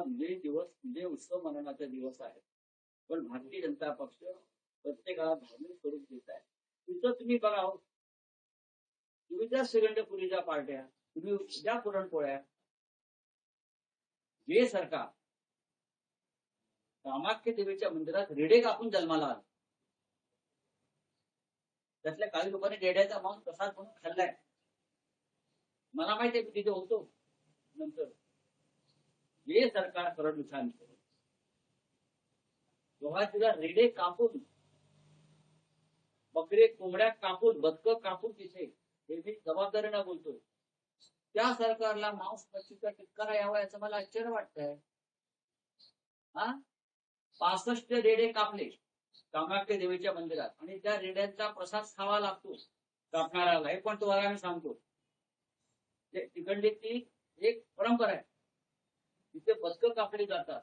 हा विजयी दिवस विजय उत्सव मनवण्याचा दिवस आहे. पण भारतीय जनता पक्ष प्रत्येकाला धार्मिक स्वरूप देत आहे. तिथं तुम्ही बघा हो. तुम्ही त्या श्रीगंधपुरीच्या पार्ट्या तुम्ही ज्या पुरणपोळ्या जे सरकार कामाख्य देवीच्या मंदिरात रेडे कापून जन्माला आला. त्यातल्या काही लोकांनी रेड्याचा मांस प्रसाद म्हणून खाल्लाय. मला माहिती आहे मी तिथे होतो नंतर. जे सरकार फडणवीसांचं जेव्हा तिला रेडे कापून बकरे कोंबड्या कापून बदक कापून तिथे हे मी जबाबदारीनं बोलतोय. त्या सरकारला मांस मच्छीचा टिटकारा यावा याचं मला आश्चर्य वाटतंय. हा? पासष्ट रेडे कापले कामाख्या देवीच्या मंदिरात आणि त्या रेड्यांचा प्रसाद खावा लागतो. कापणाऱ्याला. हे पण तुम्हाला मी सांगतो. ते तिकडली ती एक परंपरा आहे. तिथे बदकं कापली जातात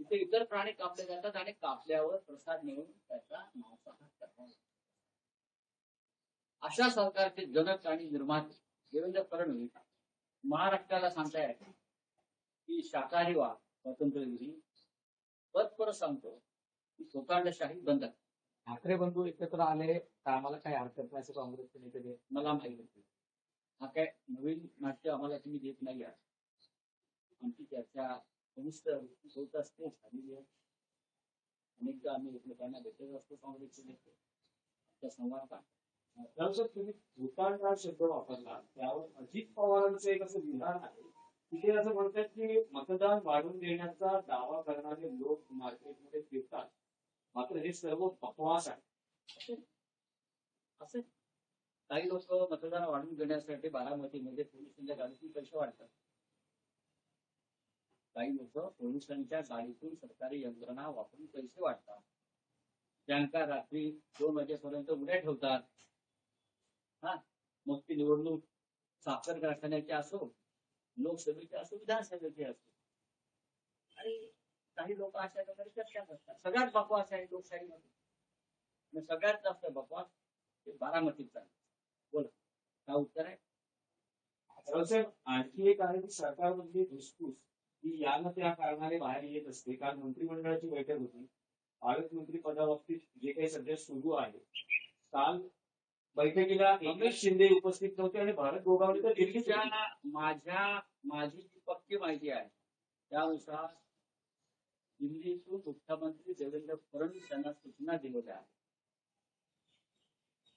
तिथे इतर प्राणी कापले जातात आणि कापल्यावर प्रसाद मिळून त्याचा मांसाहार करावा लागतो. अशा सरकारचे जनक आणि निर्माते देवेंद्र फडणवीस महाराष्ट्राला सांगताय की शाकाहारी व्हा स्वातंत्र्यदिनी पदपर सांगतो की स्वतंत्रशाही बंद करा. ठाकरे बंधू एकत्र आले तर आम्हाला काही हरकत नाही असं काँग्रेसचे नेते मला माहिती. हा काय नवीन नाट्य आम्हाला तुम्ही देत नाही आहात आमची चर्चा कनिष्ठ होत असते झालेली आहे अनेकदा आम्ही एकमेकांना भेटत असतो काँग्रेसचे नेते त्या संवादात तुम्ही भूतान शब्द वापरला त्यावर अजित पवारांचं एक असं विधान आहे तिथे असं म्हणतात की मतदान वाढवून देण्याचा दावा करणारे लोक मार्केटमध्ये फिरतात. मात्र हे सर्व बकवास आहे. असे. काही लोक मतदान वाढवून देण्यासाठी बारामतीमध्ये पोलिसांच्या गाडीतून पैसे वाढतात. काही लोक पोलिसांच्या गाडीतून सरकारी यंत्रणा वापरून पैसे वाढतात. ज्यांका रात्री दोन वाजेपर्यंत उड्या ठेवतात. हा मग ती निवडणूक साखर कारखान्याची असो लोकसभेची असो विधानसभेची असो. आणि काही लोक अशा प्रकारे चर्चा करतात. सगळ्यात बकवास आहे लोकशाहीमध्ये. सगळ्यात जास्त बकवास ते बारामतीचा आहे. बोला काय उत्तर आहे? आणखी एक आहे की सरकारमधली धुसफूस ही या ना त्या कारणाने बाहेर येत असते. कारण मंत्रिमंडळाची बैठक होती. पालकमंत्री पदाबाबतीत जे काही सध्या सुरू आहे काल बैठकीला एकनाथ शिंदे उपस्थित नव्हते आणि भारत गोगावले तर दिल्लीत माझ्या माझी जी पक्की माहिती आहे त्यानुसार दिल्लीतून मुख्यमंत्री देवेंद्र फडणवीस यांना सूचना दिलेल्या आहेत.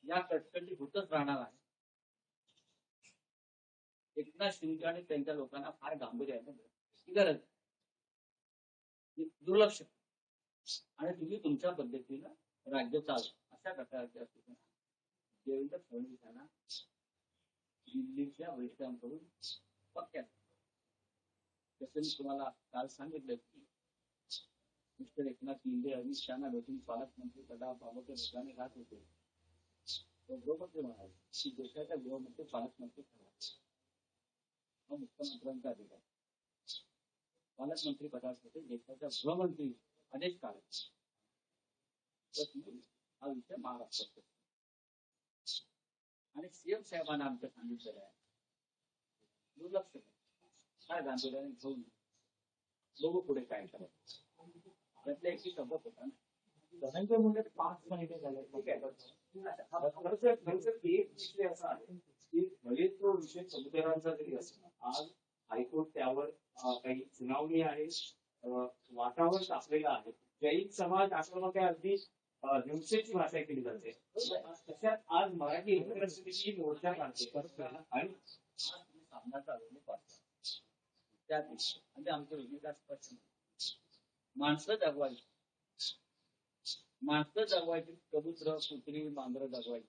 या कटकटी होतच राहणार आहे. एकनाथ शिंदे आणि त्यांच्या लोकांना फार गांभीर्याने गरज दुर्लक्ष आणि तुम्ही तुमच्या पद्धतीनं राज्य चालवा. अशा प्रकारच्या सूचना देवेंद्र फडणवीस यांना दिल्लीच्या वरिष्ठांकडून पक्क्या जसं मी तुम्हाला काल सांगितलं की मिस्टर एकनाथ शिंदे अमित शहाना भेटून पालकमंत्री पदाबाबत ठिकाणी राहत होते. गृहमंत्री म्हणाले की देशाच्या गृहमंत्री पालकमंत्री ठरावे. हा मुख्यमंत्र्यांचा अधिकार. पालकमंत्री पदासाठी देशाच्या गृहमंत्री आदेश काढायचे तर तुम्ही हा विषय महाराष्ट्रात आणि सीएम साहेबांना आमच्या सांगितलेलं आहे. दुर्लक्ष काय गांभीर्याने घेऊन बघू पुढे काय करायचं त्यातल्या एकी शब्द होता ना. धनंजय मुंडे पाच महिने झाले. ठीक आहे. खरंच एक विषय असा आहे? की भले तो विषय समुदायाचा जरी असला आज हायकोर्ट त्यावर काही सुनावणी आहे वातावरण तापलेलं आहे. जैन समाज आश्रमात काय अगदी हिंसेची भाषा केली जाते. तशात आज मराठी युनिव्हर्सिटीची मोर्चा काढते. आणि त्या दिवशी म्हणजे आमचं भूमिका स्पष्ट माणसं जगवायची. माणसं जगवायची कबूतर कुत्री मांजर जगवायची.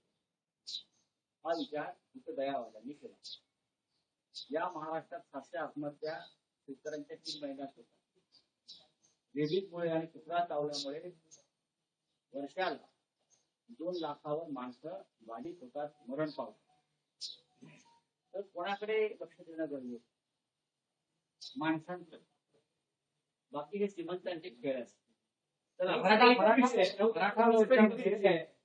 हा विचार इथं दयावाला केला. या महाराष्ट्रात सातशे आत्महत्या शेतकऱ्यांच्या तीन महिन्यात रेबीजमुळे आणि कुत्रा चावल्यामुळे वर्षाला दोन लाखावर माणसं बाधित होतात मरण पावतात. तर कोणाकडे लक्ष देणं गरजेचं आहे? माणसांचं बाकी हे श्रीमंतांचे खेळ असते तर मराठा आपण- मराठा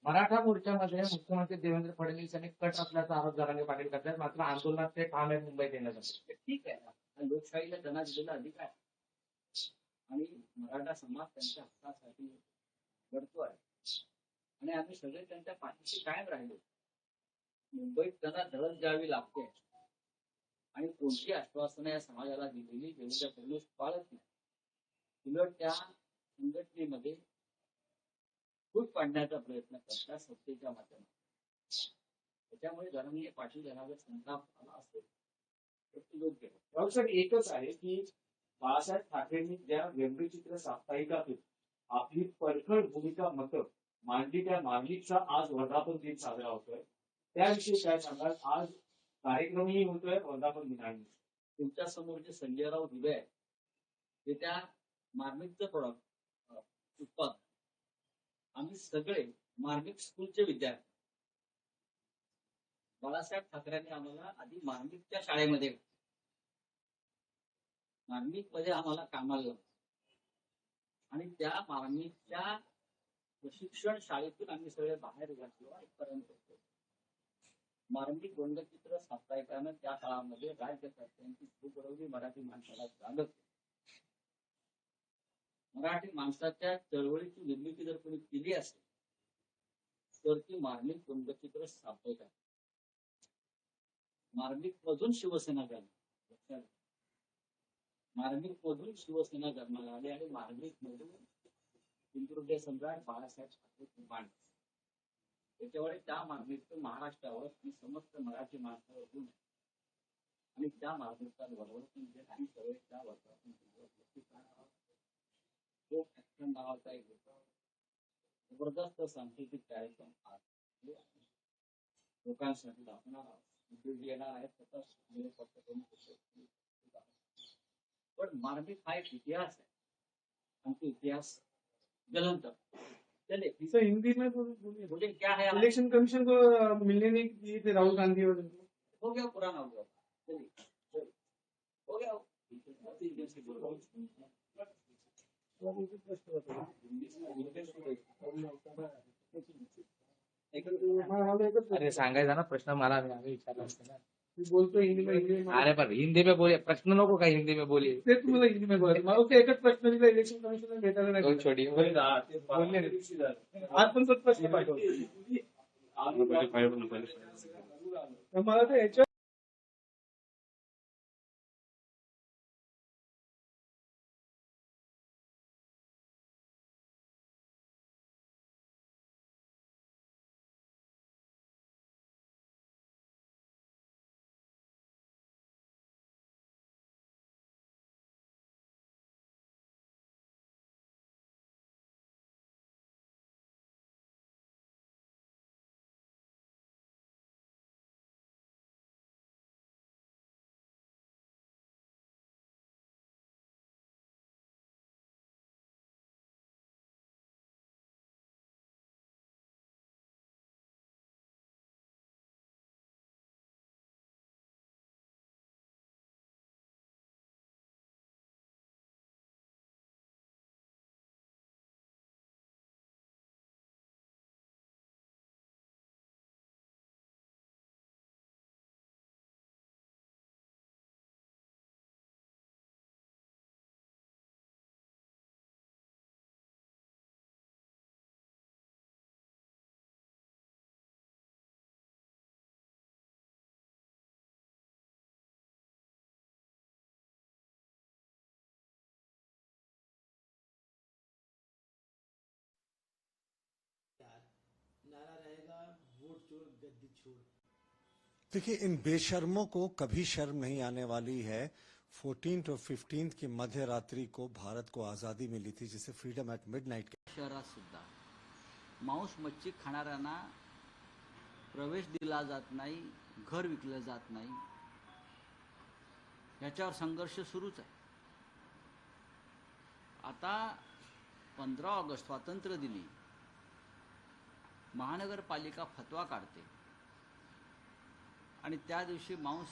मराठा मोर्चामध्ये मुख्यमंत्री देवेंद्र फडणवीस यांनी कट असल्याचा आरोप जरांगे पाटील करतात मात्र आंदोलनात ते ठाम आहेत मुंबईत येण्यासाठी ठीक आहे. हा लोकशाहीला त्यांना दिलेला अधिकार आहे. आणि मराठा समाज त्यांच्या हक्कासाठी लढतो आहे. आणि आम्ही सगळे त्यांच्या पाठीशी कायम राहिलो. मुंबईत त्यांना धडक द्यावी लागते. आणि कोणती आश्वासनं या समाजाला दिलेली देवेंद्र फडणवीस पाळत नाही. उलट त्या संघटनेमध्ये फूट पाडण्याचा प्रयत्न करतात सत्तेच्या माध्यमातून. त्याच्यामुळे धनंजय पाटील यांना जर संताप आला असेल योग्य आहे. एकच आहे की बाळासाहेब ठाकरेंनी ज्या व्यंगचित्र साप्ताहिकातून आपली परखड भूमिका मत मांडली त्या मागणीचा आज वर्धापन दिन साजरा होतोय. त्याविषयी काय सांगाल? आज कार्यक्रमही होतोय वर्धापन दिनाने तुमच्यासमोर जे संजयराव दुबे आहे ते त्या मार्मिकचं प्रोडक्ट उत्पादन. आम्ही सगळे मार्मिक स्कूलचे विद्यार्थी. बाळासाहेब ठाकरेंनी आम्हाला आधी मार्मिकच्या शाळेमध्ये मार्मिकमध्ये आम्हाला कामाला आणि त्या मार्मिकच्या प्रशिक्षण शाळेतून आम्ही सगळे बाहेर घातलो इथपर्यंत. होतो. मार्मिक व्यंगचित्र साप्ताहिकानं त्या काळामध्ये राज्यकर्त्यांची खूप बरोबरी मराठी माणसाला जागत मराठी माणसाच्या चळवळीची निर्मिती जर कोणी केली असेल तर ती मार्मिक व्यंगचित्र साप्ताहिक आहे. मार्मिक मधून शिवसेना करणार मार्मिक मधून शिवसेना जन्माला आली आणि मार्मिक मधून पिंपरुडे सम्राट बाळासाहेब ठाकरे निर्माण त्याच्यामुळे त्या मार्मिक महाराष्ट्रावर आणि समस्त मराठी माणसावर गुण आणि त्या मार्मिकांबरोबर म्हणजे आम्ही सर्व त्या वर्गातून तो ऍक्शन नावाचा? एक होता. जबरदस्त सांस्कृतिक कार्यक्रम आज. लोकांसाठी दाखवणार आहोत. उद्योग येणार आहेत त्याचा वेळ फक्त कमी होतो. पण मार्मिक हा एक इतिहास आहे आणि तो इतिहास ज्वलंत चले सर हिंदी में बोल- बोलिए बोले क्या है आज? इलेक्शन कमीशन को अ, मिलने नहीं दिए थे राहुल गांधी और हो गया पुराना हो गया चलिए चलिए। हो गया तीन दिन से बोल रहा हूँ। अरे सांगायचा ना प्रश्न मला विचारला असता ना. मी बोलतो हिंदी में हिंदी में अरे पण हिंदी में बोलिए प्रश्न नको काय हिंदी में बोलिए ते तुम्हाला हिंदी में बोलायचं मला फक्त एकच प्रश्न दिला इलेक्शन कमिशन भेटायला नाही छोटी. बोलले. आज पण तोच प्रश्न पाठवला तर मला तर याच्या चोर गद्दी छोड़ देखिए इन बेशर्मों को कभी शर्म नहीं आने वाली है। फोर्टीन और फिफ्टीन की मध्य रात्रि को भारत को आज़ादी मिली थी जिसे फ्रीडम एट मिडनाइट शहरात सुद्धा। मांस मच्छी खाणाऱ्यांना प्रवेश दिला जात नाही घर विकलं जात नाही ह्याच्यावर संघर्ष सुरूच आहे. आता पंधरा ऑगस्ट स्वातंत्र्य दिनी महानगरपालिका फतवा काढते. आणि त्या दिवशी मांस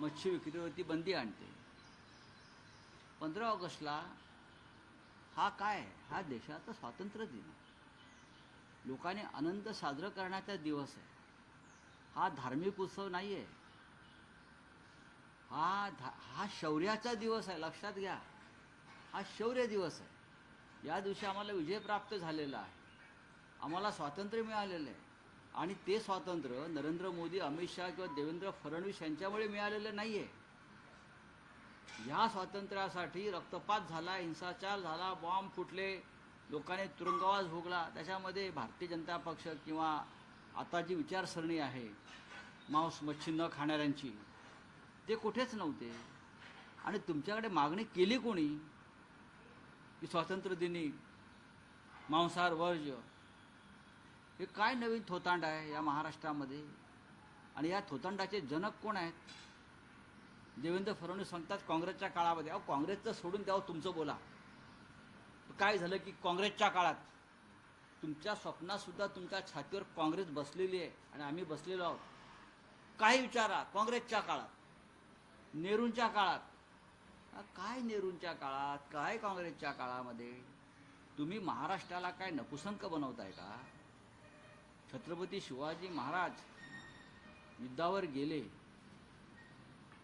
मच्छी विक्रीवरती बंदी आणते. पंधरा ऑगस्टला हा काय? आहे? हा देशाचा स्वातंत्र्य दिन आहे. लोकांनी आनंद साजरा करण्याचा दिवस आहे. हा धार्मिक उत्सव नाही आहे हा धा- हा शौर्याचा दिवस आहे लक्षात घ्या. हा शौर्य दिवस आहे. या दिवशी आम्हाला विजय प्राप्त झालेला आहे. आम्हाला स्वातंत्र्य मिळालेलं आहे. आणि ते स्वातंत्र्य नरेंद्र मोदी अमित शहा किंवा देवेंद्र फडणवीस यांच्यामुळे मिळालेलं नाही आहे ह्या स्वातंत्र्यासाठी रक्तपात झाला हिंसाचार झाला बॉम्ब फुटले लोकांनी तुरुंगवास भोगला. त्याच्यामध्ये भारतीय जनता पक्ष किंवा आता जी विचारसरणी आहे मांस मच्छी न खाणाऱ्यांची ते कुठेच नव्हते. आणि तुमच्याकडे मागणी केली कोणी? की स्वातंत्र्य दिनी मांसाहार वर्ज हे काय नवीन थोतांड आहे या महाराष्ट्रामध्ये? आणि या थोतांडाचे जनक कोण आहेत? देवेंद्र फडणवीस सांगतात काँग्रेसच्या काळामध्ये. अहो काँग्रेसचं सोडून द्यावं तुमचं बोला. काय झालं की काँग्रेसच्या काळात तुमच्या स्वप्नातसुद्धा तुमच्या छातीवर काँग्रेस बसलेली आहे आणि आम्ही बसलेलो आहोत. काही विचारा काँग्रेसच्या काळात नेहरूंच्या काळात. काय नेहरूंच्या काळात? काय काँग्रेसच्या काळामध्ये? तुम्ही महाराष्ट्राला काय नपुसंक बनवताय का? छत्रपती शिवाजी महाराज युद्धावर गेले.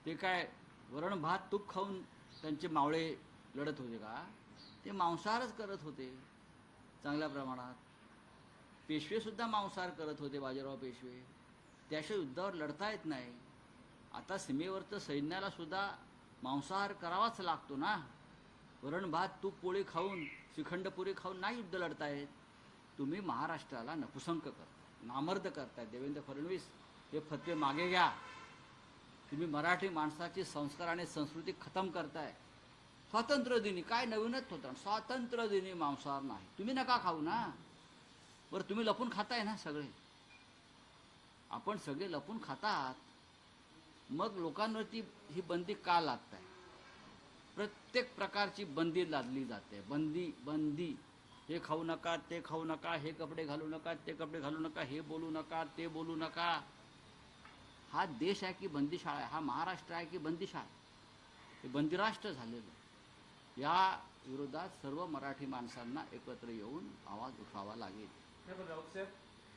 ते काय वरण भात तूप खाऊन त्यांचे मावळे लढत होते का? ते मांसाहारच करत होते चांगल्या प्रमाणात. पेशवेसुद्धा मांसाहार करत होते बाजीराव पेशवे. त्याशिवाय युद्धावर लढता येत नाही. आता सीमेवरचं सैन्याला सुद्धा मांसाहार करावाच लागतो ना? वरण भात तूप पोळी खाऊन श्रीखंडपुरी खाऊन नाही युद्ध लढतायत तुम्ही महाराष्ट्राला नपुसंक करता नामर्द करताय. देवेंद्र फडणवीस हे फतवे मागे घ्या. तुम्ही मराठी माणसाची संस्कार आणि संस्कृती खतम करताय. स्वातंत्र्य दिनी काय नवीनच होतं? स्वातंत्र्य दिनी मांसाहार नाही. तुम्ही नका खाऊ ना. बरं तुम्ही लपून खाताय ना सगळे. आपण सगळे लपून खातात. मग लोकांवरती ही बंदी का लादताय प्रत्येक प्रकारची बंदी लादली जाते. बंदी बंदी. हे खाऊ नका ते खाऊ नका हे कपडे घालू नका ते कपडे घालू नका हे बोलू नका ते बोलू नका. हा देश आहे की बंदीशाळा आहे हा महाराष्ट्र आहे की बंदीशाळा हे बंदिराष्ट्र झालेलं या विरोधात सर्व मराठी माणसांना एकत्र येऊन आवाज उठवावा लागेल.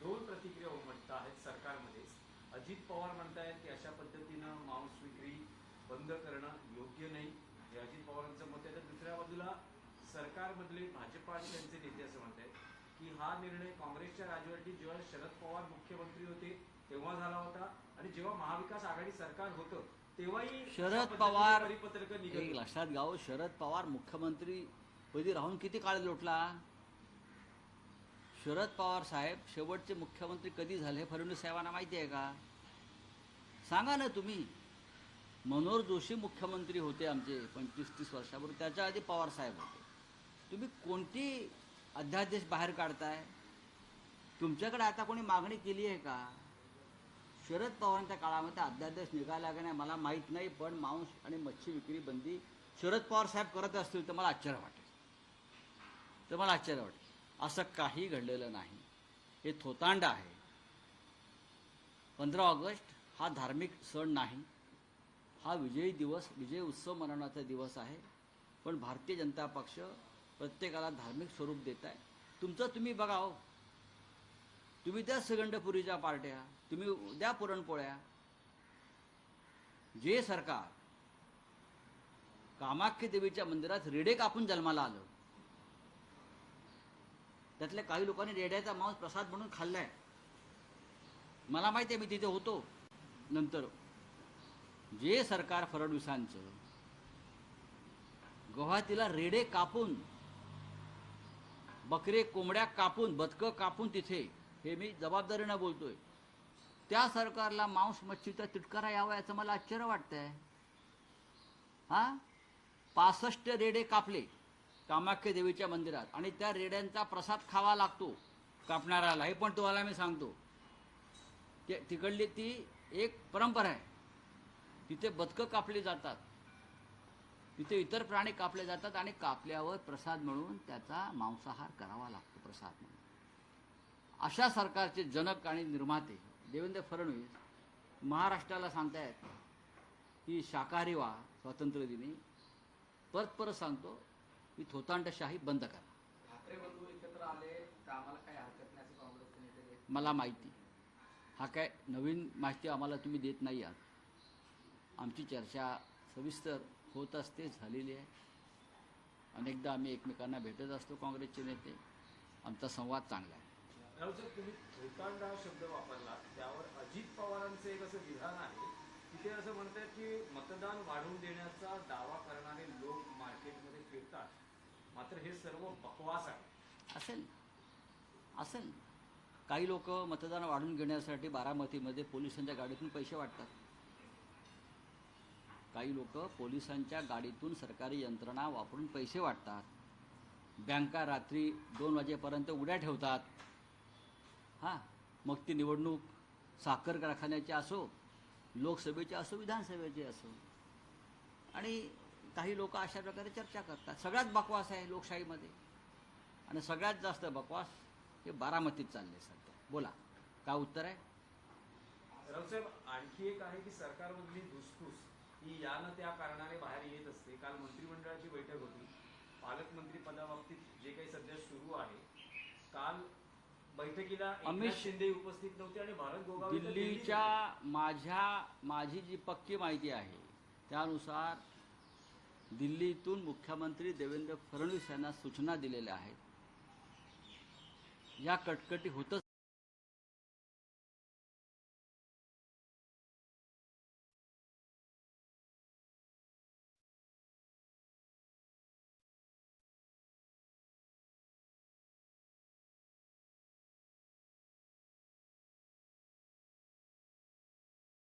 दोन प्रतिक्रिया उमटत आहेत सरकारमध्ये. अजित पवार म्हणतायत की अशा पद्धतीनं मांस विक्री बंद करणं योग्य नाही. हे अजित पवारांचं मत आहे. तर दुसऱ्या बाजूला सरकारमधले भाजपा आणि त्यांचे नेते असं म्हणतायत की हा निर्णय काँग्रेसच्या राजवटीत जेव्हा शरद पवार मुख्यमंत्री होते तेव्हा झाला होता. आणि जेव्हा महाविकास आघाडी सरकार होतं तेव्हाही शरद पवार परिपत्रकं निघत. लक्षात घ्यावं शरद पवार मुख्यमंत्री पदी राहून किती काळ लोटला? शरद पवार साहेब शेवटचे मुख्यमंत्री कधी झाले हे फडणवीस साहेबांना माहिती आहे का? सांगा ना तुम्ही. मनोहर जोशी मुख्यमंत्री होते आमचे पंचवीस तीस वर्षापूर्वी त्याच्या आधी पवार साहेब होते. तुम्ही कोणती अध्यादेश बाहेर काढताय? तुमच्याकडे आता कोणी मागणी केली आहे का? शरद पवारांच्या काळामध्ये अध्यादेश निघाला का नाही मला माहीत नाही पण मांस आणि मच्छी विक्री बंदी शरद पवार साहेब करत असतील तर मला आश्चर्य वाटेल. तर मला आश्चर्य वाटेल. असं काही घडलेलं नाही. हे थोतांड आहे. पंधरा ऑगस्ट हा धार्मिक सण नाही. हा विजयी दिवस विजय उत्सव मनवण्याचा दिवस आहे. पण भारतीय जनता पक्ष प्रत्येकाला धार्मिक स्वरूप देत आहे तुमचं तुम्ही बघा हो. तुम्ही द्या सगंडपुरीच्या पार्ट्या तुम्ही द्या पुरणपोळ्या. जे सरकार कामाख्य देवीच्या मंदिरात रेडे कापून जन्माला आलं. त्यातल्या काही लोकांनी रेड्याचा मांस प्रसाद म्हणून खाल्लाय. मला माहिती आहे मी तिथे होतो. नंतर जे सरकार फडणवीसांचं गुवाहाटीला रेडे कापून बकरे कोंबड्या कापून बदकं कापून तिथे हे मी जबाबदारीनं बोलतोय. त्या सरकारला मांस मच्छीचा तिटकारा यावा याचं मला आश्चर्य वाटतंय. हा? पासष्ट रेडे कापले कामाख्य देवीच्या मंदिरात आणि त्या रेड्यांचा प्रसाद खावा लागतो कापणाऱ्याला. हे पण तुम्हाला मी सांगतो. ते तिकडली ती एक परंपरा आहे. तिथे बदकं कापली जातात. तिथे इतर प्राणी कापले जातात आणि कापल्यावर प्रसाद म्हणून त्याचा मांसाहार करावा लागतो प्रसाद म्हणून. अशा सरकारचे जनक आणि निर्माते देवेंद्र फडणवीस महाराष्ट्राला सांगतायत की शाकाहारी व्हा स्वातंत्र्य दिनी. परत परत सांगतो की थोतांडशाही बंद करा. मला माहिती. हा काय नवीन माहिती आम्हाला तुम्ही देत नाही आहात. आमची चर्चा सविस्तर होत असते झालेली आहे. अनेकदा आम्ही एकमेकांना भेटत असतो काँग्रेसचे नेते. आमचा संवाद चांगला आहे. राऊसाहेब तुम्ही हा शब्द वापरला. त्यावर अजित पवारांचं एक असं विधान आहे. की ते असं म्हणतात की मतदान वाढवून देण्याचा दावा करणारे लोक मार्केटमध्ये फिरतात. मात्र हे सर्व बकवास आहे. असेल. असेल. काही लोक मतदान वाढून घेण्यासाठी बारामतीमध्ये पोलिसांच्या गाडीतून पैसे वाटतात. काही लोक पोलिसांच्या गाडीतून सरकारी यंत्रणा वापरून पैसे वाटतात. बँका रात्री दोन वाजेपर्यंत उड्या ठेवतात. हां मग ती निवडणूक साखर कारखान्याची असो लोकसभेची असो विधानसभेची असो. आणि काही लोक अशा प्रकारे चर्चा करतात. सगळ्यात बकवास आहे लोकशाहीमध्ये. आणि सगळ्यात जास्त बकवास हे बारामतीत चालले सध्या. बोला काय उत्तर आहे? राऊसाहेब आणखी एक आहे की सरकारमधली धुसफूस ही या न त्या कारणाने बाहेर येत असते. काल मंत्रिमंडळाची बैठक होती. पालकमंत्री पदाबाबतीत जे काही सध्या सुरू आहे काल बैठकीला अमित शिंदे उपस्थित नव्हते आणि भारत दिल्लीत दिल्लीच्या. माझ्या माझी जी पक्की माहिती आहे त्यानुसार दिल्लीतून मुख्यमंत्री देवेंद्र फडणवीस यांना सूचना दिलेल्या आहेत. या कटकटी होतच